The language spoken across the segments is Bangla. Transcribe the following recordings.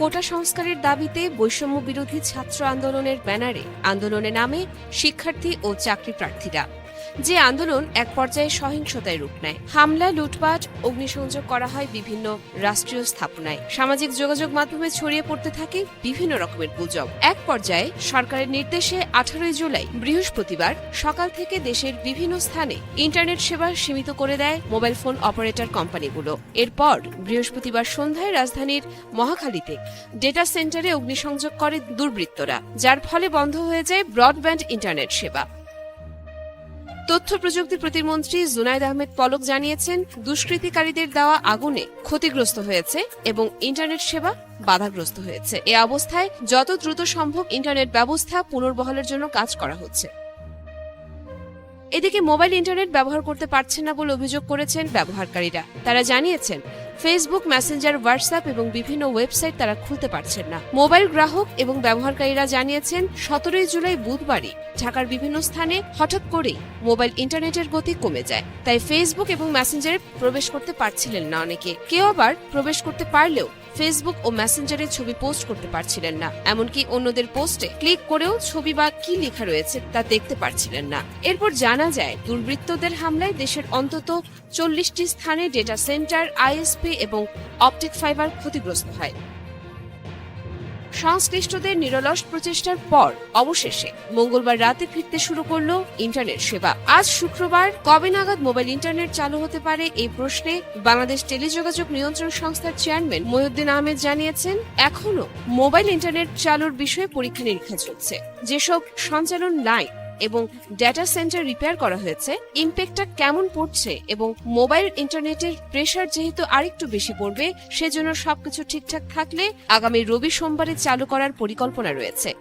কোটা সংস্কারের দাবিতে বৈষম্য বিরোধী ছাত্র আন্দোলনের ব্যানারে আন্দোলনে নামে শিক্ষার্থী ও চাকরি প্রার্থীরা। যে আন্দোলন এক পর্যায়ে সহিংসতায় রূপ নেয়। হামলা, লুটপাট, অগ্নিসংযোগ করা হয় বিভিন্ন রাষ্ট্রীয় স্থাপনায়। সামাজিক যোগাযোগ মাধ্যমে ছড়িয়ে পড়তে থাকে বিভিন্ন রকমের গুজব। এক পর্যায়ে সরকারের নির্দেশে আঠারোই জুলাই, বৃহস্পতিবার, সকাল থেকে দেশের বিভিন্ন স্থানে ইন্টারনেট সেবা সীমিত করে দেয় মোবাইল ফোন অপারেটর কোম্পানিগুলো। এরপর বৃহস্পতিবার সন্ধ্যায় রাজধানীর মহাখালীতে ডেটা সেন্টারে অগ্নিসংযোগ করে দুর্বৃত্তরা, যার ফলে বন্ধ হয়ে যায় ব্রডব্যান্ড ইন্টারনেট সেবা। তথ্য প্রযুক্তি প্রতিমন্ত্রী জুনাইদ আহমেদ পলক জানিয়েছেন, দুষ্কৃতিকারীদের দেওয়া আগুনে ক্ষতিগ্রস্ত হয়েছে এবং ইন্টারনেট সেবা বাধাগ্রস্ত হয়েছে। এ অবস্থায় যত দ্রুত সম্ভব ইন্টারনেট ব্যবস্থা পুনর্বহালের জন্য কাজ করা হচ্ছে। এদিকে মোবাইল ইন্টারনেট ব্যবহার করতে পারছেন না বলে অভিযোগ করেছেন ব্যবহারকারীরা। তারা জানিয়েছেন ফেসবুক মেসেঞ্জার হোয়াটসঅ্যাপ এবং বিভিন্ন ওয়েবসাইট তারা খুলতে পারছেন না। মোবাইল গ্রাহক এবং ব্যবহারকারীরা জানিয়েছেন, সতেরোই জুলাই বুধবারই ঢাকার বিভিন্ন স্থানে হঠাৎ করেই মোবাইল ইন্টারনেটের গতি কমে যায়। তাই ফেসবুক এবং মেসেঞ্জারে প্রবেশ করতে পারছিলেন না অনেকে। কেউ আবার প্রবেশ করতে পারলেও ফেসবুক ও মেসেঞ্জারে ছবি পোস্ট করতে পারছিলেন না। এমনকি অন্যদের পোস্টে ক্লিক করেও ছবি বা কি লেখা রয়েছে তা দেখতে পারছিলেন না। এরপর জানা যায়, দুর্বৃত্তদের হামলায় দেশের অন্তত চল্লিশটি স্থানে ডেটা সেন্টার আইএসপি এবং অপটিক ফাইবার ক্ষতিগ্রস্ত হয়। সংশ্লিষ্টদের নিরলস প্রচেষ্টার পর অবশেষে মঙ্গলবার রাতে ফিরতে শুরু করল ইন্টারনেট সেবা। আজ শুক্রবার কবে নাগাদ মোবাইল ইন্টারনেট চালু হতে পারে এই প্রশ্নে বাংলাদেশ টেলিযোগাযোগ নিয়ন্ত্রণ সংস্থার চেয়ারম্যান মহিউদ্দিন আহমেদ জানিয়েছেন এখনও মোবাইল ইন্টারনেট চালুর বিষয়ে পরীক্ষা নিরীক্ষা চলছে। যেসব সঞ্চালন লাইন এবং ডেটা সেন্টার রিপেয়ার করা হয়েছে। ইম্প্যাক্টটা কেমন পড়ছে এবং মোবাইল ইন্টারনেটের প্রেশার যেহেতু আরেকটু বেশি পড়বে, সেজন্য সবকিছু ঠিকঠাক থাকলে আগামী রবি সোমবারে চালু করার পরিকল্পনা রয়েছে।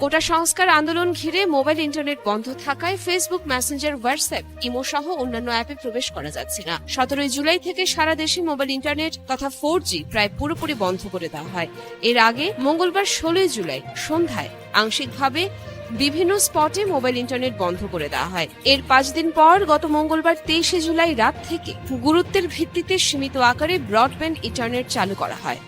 কোটা সংস্কার আন্দোলন ঘিরে মোবাইল ইন্টারনেট বন্ধ থাকায় ফেসবুক মেসেঞ্জার হোয়াটসঅ্যাপ ইমো সহ অন্যান্য অ্যাপে প্রবেশ করা যাচ্ছে না। সতেরোই জুলাই থেকে সারা দেশে মোবাইল ইন্টারনেট তথা ফোর প্রায় পুরোপুরি বন্ধ করে দেওয়া হয়। এর আগে মঙ্গলবার ষোলোই জুলাই সন্ধ্যায় আংশিকভাবে বিভিন্ন স্পটে মোবাইল ইন্টারনেট বন্ধ করে দেওয়া হয়। এর পাঁচ দিন পর গত মঙ্গলবার তেইশে জুলাই রাত থেকে গুরুত্বের ভিত্তিতে সীমিত আকারে ব্রডব্যান্ড ইন্টারনেট চালু করা হয়।